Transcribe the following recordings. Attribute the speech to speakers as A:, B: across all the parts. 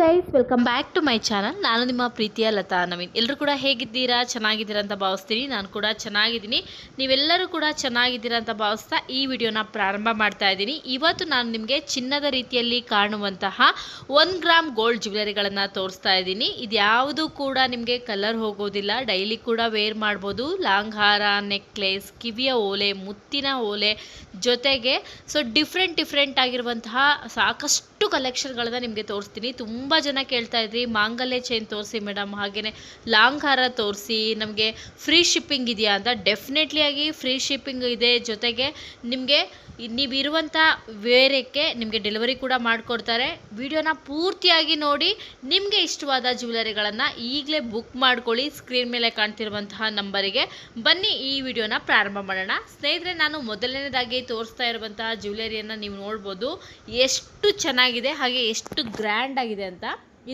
A: Guys welcome back to my channel ನಾನು ನಿಮ್ಮ ಪ್ರೀತಿಯ ಲತಾ ನವೀನ್. ಎಲ್ಲರೂ ಕೂಡ ಹೇಗಿದ್ದೀರಾ? ಚೆನ್ನಾಗಿದ್ದೀರಾ ಅಂತ ಭಾವಿಸ್ತೀನಿ. ನಾನು ಕೂಡ ಚೆನ್ನಾಗಿದ್ದೀನಿ. ನೀವೆಲ್ಲರೂ ಕೂಡ ಚೆನ್ನಾಗಿದ್ದೀರಾ ಅಂತ ಭಾವಿಸ್ತಾ ಈ ವಿಡಿಯೋನ ಪ್ರಾರಂಭ ಮಾಡ್ತಾ ಇದ್ದೀನಿ. ಇವತ್ತು ನಾನು ನಿಮಗೆ ಚಿನ್ನದ ರೀತಿಯಲ್ಲಿ ಕಾಣುವಂತಹ ಒನ್ ಗ್ರಾಮ್ ಗೋಲ್ಡ್ ಜ್ಯುವೆಲರಿಗಳನ್ನು ತೋರಿಸ್ತಾ ಇದ್ದೀನಿ. ಇದ್ಯಾವುದು ಕೂಡ ನಿಮಗೆ ಕಲರ್ ಹೋಗೋದಿಲ್ಲ. ಡೈಲಿ ಕೂಡ ವೇರ್ ಮಾಡ್ಬೋದು. ಲಾಂಗ್ ಹಾರ ನೆಕ್ಲೆಸ್ ಕಿವಿಯ ಓಲೆ, ಮುತ್ತಿನ ಓಲೆ ಜೊತೆಗೆ ಸೊ ಡಿಫ್ರೆಂಟ್ ಡಿಫ್ರೆಂಟ್ ಆಗಿರುವಂತಹ ಸಾಕಷ್ಟು ಕಲೆಕ್ಷನ್ಗಳನ್ನು ನಿಮಗೆ ತೋರಿಸ್ತೀನಿ. ತುಂಬ ಜನ ಕೇಳ್ತಾ ಇದ್ರಿ, ಮಾಂಗಲ್ಯ ಚೈನ್ ತೋರಿಸಿ ಮೇಡಮ್ ಹಾಗೆಯೇ ಲಾಂಗ್ ಹಾರ ತೋರಿಸಿ, ನಮಗೆ ಫ್ರೀ ಶಿಪ್ಪಿಂಗ್ ಇದೆಯಾ ಅಂತ? ಡೆಫಿನೆಟ್ಲಿ ಆಗಿ ಫ್ರೀ ಶಿಪ್ಪಿಂಗ್ ಇದೆ ಜೊತೆಗೆ ನಿಮಗೆ ನೀವು ಇರುವಂಥ ವೇರಕ್ಕೆ ನಿಮಗೆ ಡೆಲಿವರಿ ಕೂಡ ಮಾಡಿಕೊಡ್ತಾರೆ. ವಿಡಿಯೋನ ಪೂರ್ತಿಯಾಗಿ ನೋಡಿ, ನಿಮಗೆ ಇಷ್ಟವಾದ ಜ್ಯುವೆಲರಿಗಳನ್ನು ಈಗಲೇ ಬುಕ್ ಮಾಡ್ಕೊಳ್ಳಿ ಸ್ಕ್ರೀನ್ ಮೇಲೆ ಕಾಣ್ತಿರುವಂತಹ ನಂಬರಿಗೆ ಬನ್ನಿ, ಈ ವಿಡಿಯೋನ ಪ್ರಾರಂಭ ಮಾಡೋಣ. ಸ್ನೇಹಿತರೆ, ನಾನು ಮೊದಲನೇದಾಗಿ ತೋರಿಸ್ತಾ ಇರುವಂತಹ ಜ್ಯುವೆಲರಿಯನ್ನು ನೀವು ನೋಡ್ಬೋದು. ಎಷ್ಟು ಚೆನ್ನಾಗಿದೆ, ಹಾಗೆ ಎಷ್ಟು ಗ್ರ್ಯಾಂಡ್ ಆಗಿದೆ ಅಂತ.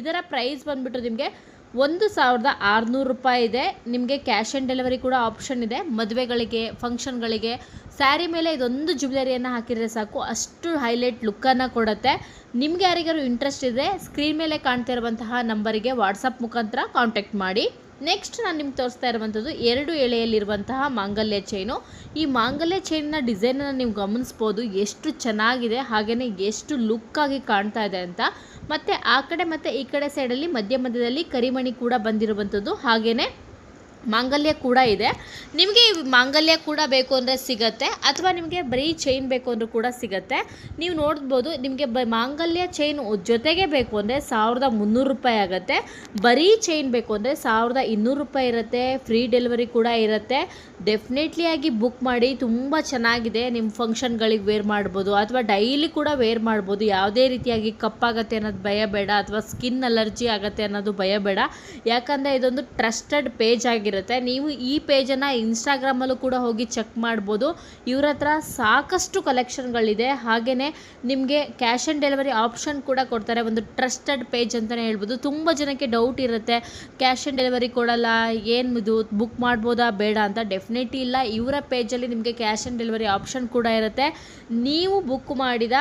A: ಇದರ ಪ್ರೈಸ್ ಬಂದ್ಬಿಟ್ಟು ನಿಮಗೆ ಒಂದು ಸಾವಿರದ ಆರುನೂರು ರೂಪಾಯಿ ಇದೆ. ನಿಮಗೆ ಕ್ಯಾಶ್ ಆನ್ ಡೆಲಿವರಿ ಕೂಡ ಆಪ್ಷನ್ ಇದೆ. ಮದುವೆಗಳಿಗೆ, ಫಂಕ್ಷನ್ಗಳಿಗೆ, ಸ್ಯಾರಿ ಮೇಲೆ ಇದೊಂದು ಜ್ಯುವೆಲರಿಯನ್ನು ಹಾಕಿದರೆ ಸಾಕು. ಅಷ್ಟು ಹೈಲೈಟ್ ಲುಕ್ಕನ್ನು ಕೊಡುತ್ತೆ. ನಿಮಗೆ ಯಾರಿಗಾರು ಇಂಟ್ರೆಸ್ಟ್ ಇದೆ ಸ್ಕ್ರೀನ್ ಮೇಲೆ ಕಾಣ್ತಾ ಇರುವಂತಹ ನಂಬರಿಗೆ ವಾಟ್ಸಪ್ ಮುಖಾಂತರ ಕಾಂಟ್ಯಾಕ್ಟ್ ಮಾಡಿ. ನೆಕ್ಸ್ಟ್ ನಾನು ನಿಮ್ಗೆ ತೋರಿಸ್ತಾ ಇರುವಂಥದ್ದು ಎರಡು ಎಳೆಯಲ್ಲಿರುವಂತಹ ಮಾಂಗಲ್ಯ ಚೈನು ಈ ಮಾಂಗಲ್ಯ ಚೈನ್ನ ಡಿಸೈನನ್ನು ನೀವು ಗಮನಿಸ್ಬೋದು, ಎಷ್ಟು ಚೆನ್ನಾಗಿದೆ ಹಾಗೆಯೇ ಎಷ್ಟು ಲುಕ್ಕಾಗಿ ಕಾಣ್ತಾ ಇದೆ ಅಂತ. ಮತ್ತು ಆ ಕಡೆ ಮತ್ತು ಈ ಕಡೆ ಸೈಡಲ್ಲಿ ಮಧ್ಯ ಮಧ್ಯದಲ್ಲಿ ಕರಿಮಣಿ ಕೂಡ ಬಂದಿರುವಂಥದ್ದು ಹಾಗೆಯೇ ಮಾಂಗಲ್ಯ ಕೂಡ ಇದೆ. ನಿಮಗೆ ಮಾಂಗಲ್ಯ ಕೂಡ ಬೇಕು ಅಂದರೆ ಸಿಗತ್ತೆ, ಅಥವಾ ನಿಮಗೆ ಬರೀ ಚೈನ್ ಬೇಕು ಅಂದರೂ ಕೂಡ ಸಿಗತ್ತೆ. ನೀವು ನೋಡ್ಬೋದು ನಿಮಗೆ ಬ ಮಾಂಗಲ್ಯ ಚೈನ್ ಜೊತೆಗೆ ಬೇಕು ಅಂದರೆ ಸಾವಿರದ ಮುನ್ನೂರು ರೂಪಾಯಿ ಆಗುತ್ತೆ. ಬರೀ ಚೈನ್ ಬೇಕು ಅಂದರೆ ಸಾವಿರದ ಇನ್ನೂರು ರೂಪಾಯಿ ಇರುತ್ತೆ ಫ್ರೀ ಡೆಲಿವರಿ ಕೂಡ ಇರುತ್ತೆ. ಡೆಫಿನೆಟ್ಲಿ ಆಗಿ ಬುಕ್ ಮಾಡಿ ತುಂಬ ಚೆನ್ನಾಗಿದೆ. ನಿಮ್ಮ ಫಂಕ್ಷನ್ಗಳಿಗೆ ವೇರ್ ಮಾಡ್ಬೋದು. ಅಥವಾ ಡೈಲಿ ಕೂಡ ವೇರ್ ಮಾಡ್ಬೋದು. ಯಾವುದೇ ರೀತಿಯಾಗಿ ಕಪ್ಪಾಗತ್ತೆ ಅನ್ನೋದು ಭಯ ಬೇಡ. ಅಥವಾ ಸ್ಕಿನ್ ಅಲರ್ಜಿ ಆಗುತ್ತೆ ಅನ್ನೋದು ಭಯ ಬೇಡ. ಯಾಕಂದರೆ ಇದೊಂದು ಟ್ರಸ್ಟೆಡ್ ಪೇಜ್ ಆಗಿರುತ್ತೆ. ನೀವು ಈ ಪೇಜನ್ನು ಇನ್ಸ್ಟಾಗ್ರಾಮಲ್ಲೂ ಕೂಡ ಹೋಗಿ ಚೆಕ್ ಮಾಡ್ಬೋದು. ಇವ್ರ ಹತ್ರ ಸಾಕಷ್ಟು ಕಲೆಕ್ಷನ್ಗಳಿದೆ ಹಾಗೆಯೇ ನಿಮಗೆ ಕ್ಯಾಶ್ ಆನ್ ಡೆಲಿವರಿ ಆಪ್ಷನ್ ಕೂಡ ಕೊಡ್ತಾರೆ. ಒಂದು ಟ್ರಸ್ಟೆಡ್ ಪೇಜ್ ಅಂತಲೇ ಹೇಳ್ಬೋದು. ತುಂಬ ಜನಕ್ಕೆ ಡೌಟ್ ಇರುತ್ತೆ. ಕ್ಯಾಶ್ ಆನ್ ಡೆಲಿವರಿ ಕೊಡಲ್ಲ. ಏನು ಇದು? ಬುಕ್ ಮಾಡ್ಬೋದಾ? ಬೇಡ ಅಂತ. ಡೆಫಿನೆಟ್ಲಿ ಇಲ್ಲ. ಇವರ ಪೇಜಲ್ಲಿ ನಿಮಗೆ ಕ್ಯಾಶ್ ಆನ್ ಡೆಲಿವರಿ ಆಪ್ಷನ್ ಕೂಡ ಇರುತ್ತೆ. ನೀವು ಬುಕ್ ಮಾಡಿದ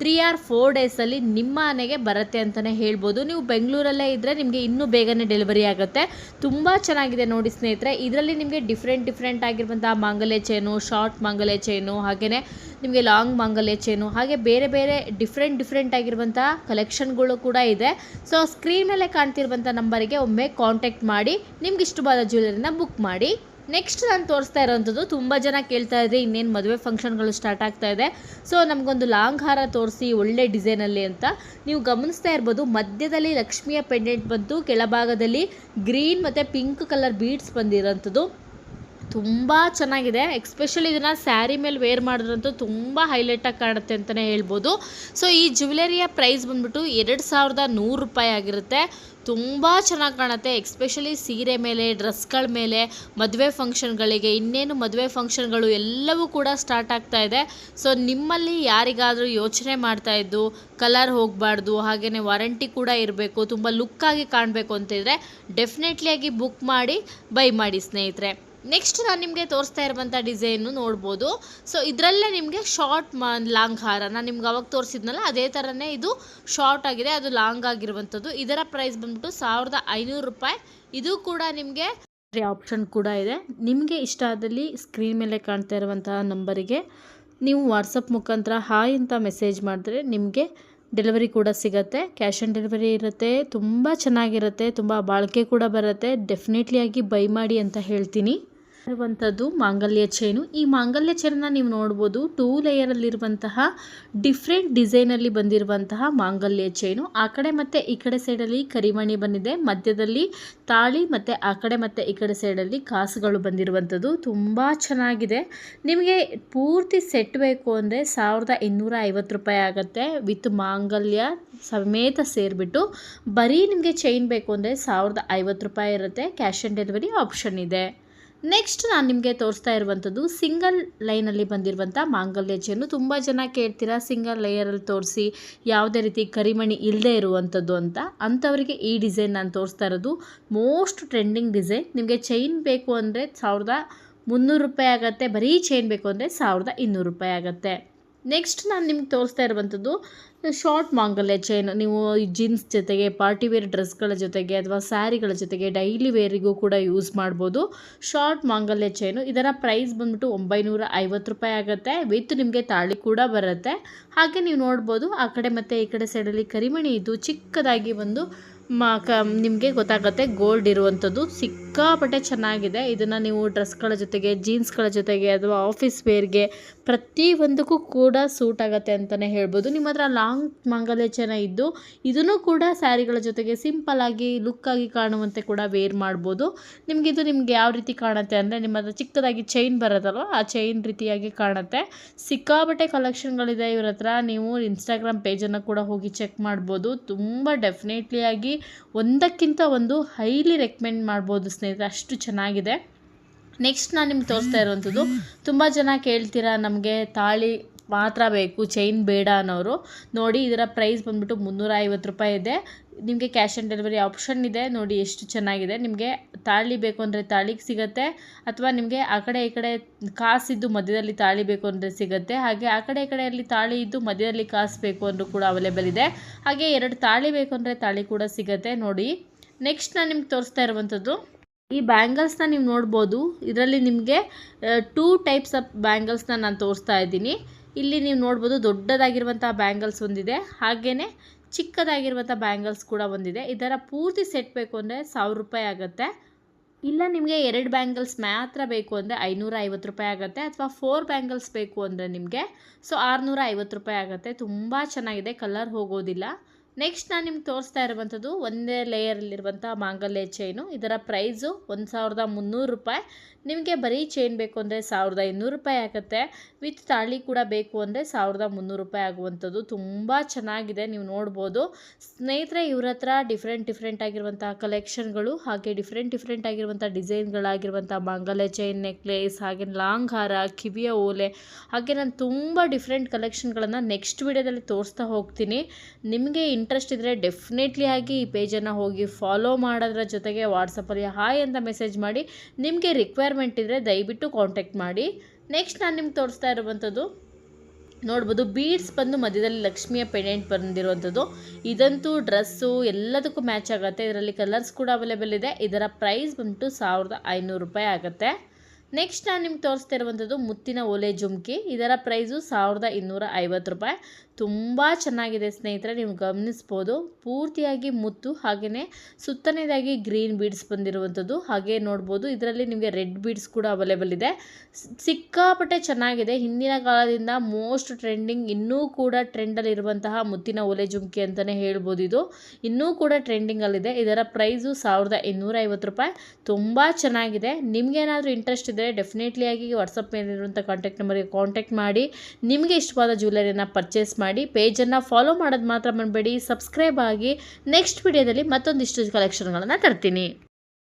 A: ತ್ರೀ ಆರ್ ಫೋರ್ ಡೇಸಲ್ಲಿ ನಿಮ್ಮ ಮನೆಗೆ ಬರುತ್ತೆ ಅಂತಲೇ ಹೇಳ್ಬೋದು. ನೀವು ಬೆಂಗಳೂರಲ್ಲೇ ಇದ್ದರೆ ನಿಮಗೆ ಇನ್ನೂ ಬೇಗನೆ ಡೆಲಿವರಿ ಆಗುತ್ತೆ. ತುಂಬ ಚೆನ್ನಾಗಿದೆ ನೋಡಿ ಸ್ನೇಹಿತರೆ. ಇದರಲ್ಲಿ ನಿಮಗೆ ಡಿಫ್ರೆಂಟ್ ಡಿಫ್ರೆಂಟ್ ಆಗಿರುವಂಥ ಮಾಂಗಲ್ಯ ಚೈನು ಶಾರ್ಟ್ ಮಾಂಗಲ್ಯ ಚೈನು ಹಾಗೆಯೇ ನಿಮಗೆ ಲಾಂಗ್ ಮಾಂಗಲ್ಯ ಚೈನು ಹಾಗೆ ಬೇರೆ ಬೇರೆ ಡಿಫ್ರೆಂಟ್ ಡಿಫ್ರೆಂಟ್ ಆಗಿರುವಂಥ ಕಲೆಕ್ಷನ್ಗಳು ಕೂಡ ಇದೆ. ಸೊ ಸ್ಕ್ರೀನ್ ಮೇಲೆ ಕಾಣ್ತಿರುವಂಥ ನಂಬರಿಗೆ ಒಮ್ಮೆ ಕಾಂಟ್ಯಾಕ್ಟ್ ಮಾಡಿ. ನಿಮ್ಗೆ ಇಷ್ಟವಾದ ಜ್ಯುವೆಲರಿನ ಬುಕ್ ಮಾಡಿ. ನೆಕ್ಸ್ಟ್ ನಾನು ತೋರಿಸ್ತಾ ಇರೋವಂಥದ್ದು ತುಂಬ ಜನ ಕೇಳ್ತಾ ಇದ್ರಿ ಇನ್ನೇನು ಮದುವೆ ಫಂಕ್ಷನ್ಗಳು ಸ್ಟಾರ್ಟ್ ಆಗ್ತಾ ಇದೆ. ಸೊ ನಮಗೊಂದು ಲಾಂಗ್ ಹಾರ ತೋರಿಸಿ ಒಳ್ಳೆ ಡಿಸೈನಲ್ಲಿ ಅಂತ. ನೀವು ಗಮನಿಸ್ತಾ ಇರ್ಬೋದು, ಮಧ್ಯದಲ್ಲಿ ಲಕ್ಷ್ಮಿಯ ಪೆಂಡೆಂಟ್ ಬಂತು, ಕೆಳಭಾಗದಲ್ಲಿ ಗ್ರೀನ್ ಮತ್ತು ಪಿಂಕ್ ಕಲರ್ ಬೀಡ್ಸ್ ಬಂದಿರೋಂಥದ್ದು. ತುಂಬ ಚೆನ್ನಾಗಿದೆ. ಎಕ್ಸ್ಪೆಷಲಿ ಇದನ್ನು ಸ್ಯಾರಿ ಮೇಲೆ ವೇರ್ ಮಾಡಿದ್ರಂತೂ ತುಂಬ ಹೈಲೈಟಾಗಿ ಕಾಣುತ್ತೆ ಅಂತಲೇ ಹೇಳ್ಬೋದು. ಸೊ ಈ ಜ್ಯುವೆಲರಿಯ ಪ್ರೈಸ್ ಬಂದ್ಬಿಟ್ಟು ಎರಡು ಸಾವಿರದ ನೂರು ರೂಪಾಯಿ ಆಗಿರುತ್ತೆ. ತುಂಬ ಚೆನ್ನಾಗಿ ಕಾಣುತ್ತೆ ಎಕ್ಸ್ಪೆಷಲಿ ಸೀರೆ ಮೇಲೆ ಡ್ರೆಸ್ಗಳ ಮೇಲೆ, ಮದುವೆ ಫಂಕ್ಷನ್ಗಳಿಗೆ ಇನ್ನೇನು ಮದುವೆ ಫಂಕ್ಷನ್ಗಳು ಎಲ್ಲವೂ ಕೂಡ ಸ್ಟಾರ್ಟ್ ಆಗ್ತಾ ಇದೆ. ಸೊ ನಿಮ್ಮಲ್ಲಿ ಯಾರಿಗಾದರೂ ಯೋಚನೆ ಮಾಡ್ತಾ ಇದ್ದು ಕಲರ್ ಹೋಗಬಾರ್ದು ಹಾಗೆಯೇ ವಾರಂಟಿ ಕೂಡ ಇರಬೇಕು, ತುಂಬ ಲುಕ್ಕಾಗಿ ಕಾಣಬೇಕು ಅಂತಿದ್ರೆ ಡೆಫಿನೆಟ್ಲಿಯಾಗಿ ಬುಕ್ ಮಾಡಿ ಬೈ ಮಾಡಿ, ಸ್ನೇಹಿತರೆ. ನೆಕ್ಸ್ಟ್ ನಾನು ನಿಮಗೆ ತೋರಿಸ್ತಾ ಇರುವಂಥ ಡಿಸೈನು ನೋಡ್ಬೋದು. ಸೊ ಇದರಲ್ಲೇ ನಿಮಗೆ ಶಾರ್ಟ್ ಮಾ ಲಾಂಗ್ ಹಾರ. ನಾನು ನಿಮ್ಗೆ ಅವಾಗ ತೋರಿಸಿದ್ನಲ್ಲ, ಅದೇ ಥರನೇ ಇದು ಶಾರ್ಟ್ ಆಗಿದೆ, ಅದು ಲಾಂಗ್ ಆಗಿರುವಂಥದ್ದು. ಇದರ ಪ್ರೈಸ್ ಬಂದ್ಬಿಟ್ಟು ಸಾವಿರದ ಐನೂರು ರೂಪಾಯಿ. ಇದು ಕೂಡ ನಿಮಗೆ ಆಪ್ಷನ್ ಕೂಡ ಇದೆ. ನಿಮಗೆ ಇಷ್ಟ ಆದಲ್ಲಿ ಸ್ಕ್ರೀನ್ ಮೇಲೆ ಕಾಣ್ತಾ ಇರುವಂತಹ ನಂಬರಿಗೆ ನೀವು ವಾಟ್ಸಪ್ ಮುಖಾಂತರ ಹಾಯ್ ಅಂತ ಮೆಸೇಜ್ ಮಾಡಿದ್ರೆ ನಿಮಗೆ ಡೆಲಿವರಿ ಕೂಡ ಸಿಗುತ್ತೆ. ಕ್ಯಾಶ್ ಆನ್ ಡೆಲಿವರಿ ಇರುತ್ತೆ, ತುಂಬ ಚೆನ್ನಾಗಿರುತ್ತೆ, ತುಂಬ ಬಾಳಿಕೆ ಕೂಡ ಬರುತ್ತೆ. ಡೆಫಿನೆಟ್ಲಿ ಆಗಿ ಬೈ ಮಾಡಿ ಅಂತ ಹೇಳ್ತೀನಿ. ಇರುವಂಥದ್ದು ಮಾಂಗಲ್ಯ ಚೈನು ಈ ಮಾಂಗಲ್ಯ ಚೈನನ್ನ ನೀವು ನೋಡ್ಬೋದು ಟೂ ಲೇಯರಲ್ಲಿರುವಂತಹ ಡಿಫ್ರೆಂಟ್ ಡಿಸೈನಲ್ಲಿ ಬಂದಿರುವಂತಹ ಮಾಂಗಲ್ಯ ಚೈನು ಆ ಕಡೆ ಮತ್ತು ಈ ಕಡೆ ಸೈಡಲ್ಲಿ ಕರಿಮಣಿ ಬಂದಿದೆ. ಮಧ್ಯದಲ್ಲಿ ತಾಳಿ ಮತ್ತು ಆ ಕಡೆ ಮತ್ತು ಈ ಕಡೆ ಸೈಡಲ್ಲಿ ಕಾಸುಗಳು ಬಂದಿರುವಂಥದ್ದು. ತುಂಬ ಚೆನ್ನಾಗಿದೆ. ನಿಮಗೆ ಪೂರ್ತಿ ಸೆಟ್ ಬೇಕು ಅಂದರೆ ಸಾವಿರದ ಇನ್ನೂರ ಐವತ್ತು ರೂಪಾಯಿ ಆಗುತ್ತೆ ವಿತ್ ಮಾಂಗಲ್ಯ ಸಮೇತ ಸೇರಿಬಿಟ್ಟು. ಬರೀ ನಿಮಗೆ ಚೈನ್ ಬೇಕು ಅಂದರೆ ಸಾವಿರದ ಐವತ್ತು ರೂಪಾಯಿ ಇರುತ್ತೆ. ಕ್ಯಾಶ್ ಆನ್ ಡೆಲಿವರಿ ಆಪ್ಷನ್ ಇದೆ. ನೆಕ್ಸ್ಟ್ ನಾನು ನಿಮಗೆ ತೋರಿಸ್ತಾ ಇರುವಂಥದ್ದು ಸಿಂಗಲ್ ಲೈನಲ್ಲಿ ಬಂದಿರುವಂಥ ಮಾಂಗಲ್ಯ ಚೈನು ತುಂಬ ಜನ ಕೇಳ್ತೀರಾ ಸಿಂಗಲ್ ಲೇಯರಲ್ಲಿ ತೋರಿಸಿ ಯಾವುದೇ ರೀತಿ ಕರಿಮಣಿ ಇಲ್ಲದೆ ಇರುವಂಥದ್ದು ಅಂತ. ಅಂಥವರಿಗೆ ಈ ಡಿಸೈನ್ ನಾನು ತೋರಿಸ್ತಾ ಇರೋದು ಮೋಸ್ಟ್ ಟ್ರೆಂಡಿಂಗ್ ಡಿಸೈನ್ ನಿಮಗೆ ಚೈನ್ ಬೇಕು ಅಂದರೆ ಸಾವಿರದ ಮುನ್ನೂರು ರೂಪಾಯಿ ಆಗುತ್ತೆ, ಬರೀ ಚೈನ್ ಬೇಕು ಅಂದರೆ ಸಾವಿರದ ಇನ್ನೂರು ರೂಪಾಯಿ ಆಗುತ್ತೆ. ನೆಕ್ಸ್ಟ್ ನಾನು ನಿಮ್ಗೆ ತೋರಿಸ್ತಾ ಇರುವಂಥದ್ದು ಶಾರ್ಟ್ ಮಾಂಗಲ್ಯ ಚೈನ್ ನೀವು ಜೀನ್ಸ್ ಜೊತೆಗೆ ಪಾರ್ಟಿ ವೇರ್ ಡ್ರೆಸ್ಗಳ ಜೊತೆಗೆ ಅಥವಾ ಸ್ಯಾರಿಗಳ ಜೊತೆಗೆ ಡೈಲಿ ವೇರಿಗೂ ಕೂಡ ಯೂಸ್ ಮಾಡ್ಬೋದು. ಶಾರ್ಟ್ ಮಾಂಗಲ್ಯ ಚೈನು ಇದರ ಪ್ರೈಸ್ ಬಂದ್ಬಿಟ್ಟು ಒಂಬೈನೂರ ಐವತ್ತು ರೂಪಾಯಿ ಆಗುತ್ತೆ. ವಿತ್ ನಿಮಗೆ ತಾಳಿ ಕೂಡ ಬರುತ್ತೆ. ಹಾಗೆ ನೀವು ನೋಡ್ಬೋದು, ಆ ಕಡೆ ಮತ್ತು ಈ ಕಡೆ ಸೈಡಲ್ಲಿ ಕರಿಮಣಿ ಇದ್ದು ಚಿಕ್ಕದಾಗಿ ಒಂದು ಮಾ ನಿಮಗೆ ಗೊತ್ತಾಗುತ್ತೆ ಗೋಲ್ಡ್ ಇರುವಂಥದ್ದು ಸಿಕ್ಕಾಪಟ್ಟೆ ಚೆನ್ನಾಗಿದೆ. ಇದನ್ನು ನೀವು ಡ್ರೆಸ್ಗಳ ಜೊತೆಗೆ, ಜೀನ್ಸ್ಗಳ ಜೊತೆಗೆ ಅಥವಾ ಆಫೀಸ್ ವೇರ್ಗೆ ಪ್ರತಿಯೊಂದಕ್ಕೂ ಕೂಡ ಸೂಟ್ ಆಗುತ್ತೆ ಅಂತಲೇ ಹೇಳ್ಬೋದು. ನಿಮ್ಮ ಹತ್ರ ಲಾಂಗ್ ಮಾಂಗಲ್ಯ ಚೆನ್ನ ಇದ್ದು, ಇದನ್ನು ಕೂಡ ಸ್ಯಾರಿಗಳ ಜೊತೆಗೆ ಸಿಂಪಲ್ಲಾಗಿ ಲುಕ್ಕಾಗಿ ಕಾಣುವಂತೆ ಕೂಡ ವೇರ್ ಮಾಡ್ಬೋದು. ನಿಮಗಿದು ನಿಮ್ಗೆ ಯಾವ ರೀತಿ ಕಾಣುತ್ತೆ ಅಂದರೆ, ನಿಮ್ಮ ಹತ್ರ ಚಿಕ್ಕದಾಗಿ ಚೈನ್ ಬರೋದಲ್ವ ಆ ಚೈನ್ ರೀತಿಯಾಗಿ ಕಾಣುತ್ತೆ. ಸಿಕ್ಕಾಬಟ್ಟೆ ಕಲೆಕ್ಷನ್ಗಳಿದೆ ಇವ್ರ ಹತ್ರ. ನೀವು ಇನ್ಸ್ಟಾಗ್ರಾಮ್ ಪೇಜನ್ನು ಕೂಡ ಹೋಗಿ ಚೆಕ್ ಮಾಡ್ಬೋದು. ತುಂಬ ಡೆಫಿನೆಟ್ಲಿ ಆಗಿ ಒಂದಕ್ಕಿಂತ ಒಂದು ಹೈಲಿ ರೆಕಮೆಂಡ್ ಮಾಡ್ಬೋದು ಸ್ನೇಹಿತರೆ, ಅಷ್ಟು ಚೆನ್ನಾಗಿದೆ. ನೆಕ್ಸ್ಟ್ ನಾನು ನಿಮ್ಗೆ ತೋರಿಸ್ತಾ ಇರುವಂಥದ್ದು, ತುಂಬ ಜನ ಕೇಳ್ತೀರಾ ನಮಗೆ ತಾಳಿ ಮಾತ್ರ ಬೇಕು ಚೈನ್ ಬೇಡ ಅನ್ನೋರು. ನೋಡಿ, ಇದರ ಪ್ರೈಸ್ ಬಂದ್ಬಿಟ್ಟು ಮುನ್ನೂರ ಐವತ್ತು ರೂಪಾಯಿ ಇದೆ. ನಿಮಗೆ ಕ್ಯಾಶ್ ಆನ್ ಡೆಲಿವರಿ ಆಪ್ಷನ್ ಇದೆ. ನೋಡಿ, ಎಷ್ಟು ಚೆನ್ನಾಗಿದೆ. ನಿಮಗೆ ತಾಳಿ ಬೇಕು ಅಂದರೆ ತಾಳಿಗೆ ಸಿಗುತ್ತೆ, ಅಥವಾ ನಿಮಗೆ ಆ ಕಡೆ ಈ ಕಡೆ ಕಾಸಿದ್ದು ಮಧ್ಯದಲ್ಲಿ ತಾಳಿ ಬೇಕು ಅಂದರೆ ಸಿಗುತ್ತೆ. ಹಾಗೆ ಆ ಕಡೆ ಈ ಕಡೆಯಲ್ಲಿ ತಾಳಿ ಇದ್ದು ಮಧ್ಯದಲ್ಲಿ ಕಾಸು ಬೇಕು ಅಂದರೂ ಕೂಡ ಅವೈಲೇಬಲ್ ಇದೆ. ಹಾಗೆ ಎರಡು ತಾಳಿ ಬೇಕು ಅಂದರೆ ತಾಳಿ ಕೂಡ ಸಿಗುತ್ತೆ. ನೋಡಿ ನೆಕ್ಸ್ಟ್ ನಾನು ನಿಮ್ಗೆ ತೋರಿಸ್ತಾ ಇರುವಂಥದ್ದು ಈ ಬ್ಯಾಂಗಲ್ಸ್ನ ನೀವು ನೋಡ್ಬೋದು. ಇದರಲ್ಲಿ ನಿಮಗೆ ಟೂ ಟೈಪ್ಸ್ ಆಫ್ ಬ್ಯಾಂಗಲ್ಸ್ನ ನಾನು ತೋರಿಸ್ತಾ ಇದ್ದೀನಿ. ಇಲ್ಲಿ ನೀವು ನೋಡ್ಬೋದು ದೊಡ್ಡದಾಗಿರುವಂಥ ಬ್ಯಾಂಗಲ್ಸ್ ಒಂದಿದೆ ಹಾಗೆಯೇ ಚಿಕ್ಕದಾಗಿರುವಂಥ ಬ್ಯಾಂಗಲ್ಸ್ ಕೂಡ ಒಂದಿದೆ. ಇದರ ಪೂರ್ತಿ ಸೆಟ್ ಬೇಕು ಅಂದರೆ ಸಾವಿರ ರೂಪಾಯಿ ಆಗುತ್ತೆ. ಇಲ್ಲ ನಿಮಗೆ ಎರಡು ಬ್ಯಾಂಗಲ್ಸ್ ಮಾತ್ರ ಬೇಕು ಅಂದರೆ ಐನೂರ ಐವತ್ತು ರೂಪಾಯಿ ಆಗುತ್ತೆ, ಅಥವಾ ಫೋರ್ ಬ್ಯಾಂಗಲ್ಸ್ ಬೇಕು ಅಂದರೆ ನಿಮಗೆ ಸೊ ಆರುನೂರ ರೂಪಾಯಿ ಆಗುತ್ತೆ. ತುಂಬ ಚೆನ್ನಾಗಿದೆ, ಕಲರ್ ಹೋಗೋದಿಲ್ಲ. ನೆಕ್ಸ್ಟ್ ನಾನು ನಿಮ್ಗೆ ತೋರಿಸ್ತಾ ಇರುವಂಥದ್ದು ಒಂದೇ ಲೇಯರಲ್ಲಿರುವಂಥ ಮಾಂಗಲ್ಯ ಚೈನು ಇದರ ಪ್ರೈಸು ಒಂದು ಸಾವಿರದ ಮುನ್ನೂರು ರೂಪಾಯಿ. ನಿಮಗೆ ಬರೀ ಚೈನ್ ಬೇಕು ಅಂದರೆ ಸಾವಿರದ ಇನ್ನೂರು ರೂಪಾಯಿ ಆಗುತ್ತೆ. ವಿತ್ ತಾಳಿ ಕೂಡ ಬೇಕು ಅಂದರೆ ಸಾವಿರದ ಮುನ್ನೂರು ರೂಪಾಯಿ ಆಗುವಂಥದ್ದು ತುಂಬ ಚೆನ್ನಾಗಿದೆ, ನೀವು ನೋಡ್ಬೋದು. ಸ್ನೇಹಿತರೆ, ಇವ್ರ ಹತ್ರ ಡಿಫ್ರೆಂಟ್ ಡಿಫ್ರೆಂಟ್ ಆಗಿರುವಂಥ ಕಲೆಕ್ಷನ್ಗಳು ಹಾಗೆ ಡಿಫ್ರೆಂಟ್ ಡಿಫ್ರೆಂಟ್ ಆಗಿರುವಂಥ ಡಿಸೈನ್ಗಳಾಗಿರುವಂಥ ಮಾಂಗಲ್ಯ ಚೈನ್ ನೆಕ್ಲೇಸ್ ಹಾಗೆ ಲಾಂಗ್ ಹಾರ ಕಿವಿಯ ಓಲೆ, ಹಾಗೆ ನಾನು ತುಂಬ ಡಿಫ್ರೆಂಟ್ ಕಲೆಕ್ಷನ್ಗಳನ್ನು ನೆಕ್ಸ್ಟ್ ವಿಡಿಯೋದಲ್ಲಿ ತೋರಿಸ್ತಾ ಹೋಗ್ತೀನಿ. ನಿಮಗೆ ಇಂಟ್ರೆಸ್ಟ್ ಇದ್ದರೆ ಡೆಫಿನೆಟ್ಲಿ ಆಗಿ ಈ ಪೇಜನ್ನು ಹೋಗಿ ಫಾಲೋ ಮಾಡೋದ್ರ ಜೊತೆಗೆ ವಾಟ್ಸಪ್ಪಲ್ಲಿ ಹಾಯ್ ಅಂತ ಮೆಸೇಜ್ ಮಾಡಿ ನಿಮಗೆ ರಿಕ್ವೈರ್ಮೆಂಟ್ ಇದ್ದರೆ ದಯವಿಟ್ಟು ಕಾಂಟ್ಯಾಕ್ಟ್ ಮಾಡಿ. ನೆಕ್ಸ್ಟ್ ನಾನು ನಿಮ್ಗೆ ತೋರಿಸ್ತಾ ಇರುವಂಥದ್ದು ನೋಡ್ಬೋದು ಬೀಡ್ಸ್ ಬಂದು ಮಧ್ಯದಲ್ಲಿ ಲಕ್ಷ್ಮಿಯ ಪೆಂಡೆಂಟ್ ಬಂದಿರುವಂಥದ್ದು ಇದಂತೂ ಡ್ರೆಸ್ಸು ಎಲ್ಲದಕ್ಕೂ ಮ್ಯಾಚ್ ಆಗುತ್ತೆ. ಇದರಲ್ಲಿ ಕಲರ್ಸ್ ಕೂಡ ಅವೈಲೇಬಲ್ ಇದೆ. ಇದರ ಪ್ರೈಸ್ ಬಂತು ಸಾವಿರದ ಐನೂರು ರೂಪಾಯಿ ಆಗುತ್ತೆ. ನೆಕ್ಸ್ಟ್ ನಾನು ನಿಮ್ಗೆ ತೋರಿಸ್ತಾ ಇರುವಂಥದ್ದು ಮುತ್ತಿನ ಓಲೆ ಜುಮ್ಕಿ. ಇದರ ಪ್ರೈಸು ಸಾವಿರದ ಇನ್ನೂರ ಐವತ್ತು ರೂಪಾಯಿ. ತುಂಬ ಚೆನ್ನಾಗಿದೆ ಸ್ನೇಹಿತರೆ, ನೀವು ಗಮನಿಸ್ಬೋದು. ಪೂರ್ತಿಯಾಗಿ ಮುತ್ತು ಹಾಗೆಯೇ ಸುತ್ತನೇದಾಗಿ ಗ್ರೀನ್ ಬೀಡ್ಸ್ ಬಂದಿರುವಂಥದ್ದು. ಹಾಗೆ ನೋಡ್ಬೋದು, ಇದರಲ್ಲಿ ನಿಮಗೆ ರೆಡ್ ಬೀಡ್ಸ್ ಕೂಡ ಅವೈಲೇಬಲ್ ಇದೆ. ಸಿಕ್ಕಾಪಟ್ಟೆ ಚೆನ್ನಾಗಿದೆ. ಹಿಂದಿನ ಕಾಲದಿಂದ ಮೋಸ್ಟ್ ಟ್ರೆಂಡಿಂಗ್ ಇನ್ನೂ ಕೂಡ ಟ್ರೆಂಡಲ್ಲಿರುವಂತಹ ಮುತ್ತಿನ ಒಲೆ ಜುಮ್ಕಿ ಅಂತಲೇ ಹೇಳ್ಬೋದು ಇದು. ಇನ್ನೂ ಕೂಡ ಟ್ರೆಂಡಿಂಗಲ್ಲಿದೆ ಇದರ ಪ್ರೈಸು ಸಾವಿರದ ಇನ್ನೂರೈವತ್ತು ರೂಪಾಯಿ. ತುಂಬ ಚೆನ್ನಾಗಿದೆ. ನಿಮಗೇನಾದರೂ ಇಂಟ್ರೆಸ್ಟ್ ಇದ್ದರೆ ಡೆಫಿನೆಟ್ಲಿ ಆಗಿ ವಾಟ್ಸಪ್ ಮೇಲಿರುವಂಥ ಕಾಂಟ್ಯಾಕ್ಟ್ ನಂಬರ್ಗೆ ಕಾಂಟ್ಯಾಕ್ಟ್ ಮಾಡಿ. ನಿಮಗೆ ಇಷ್ಟವಾದ ಜ್ಯುವೆಲರಿನ ಪರ್ಚೇಸ್ ಮಾಡಿ ಪೇಜನ್ನು ಫಾಲೋ ಮಾಡೋದು ಮಾತ್ರ ಮಾಡಬೇಡಿ ಸಬ್ಸ್ಕ್ರೈಬ್ ಆಗಿ ನೆಕ್ಸ್ಟ್ ವಿಡಿಯೋದಲ್ಲಿ ಮತ್ತೊಂದಿಷ್ಟು ಕಲೆಕ್ಷನ್ಗಳನ್ನು ತರ್ತೀನಿ.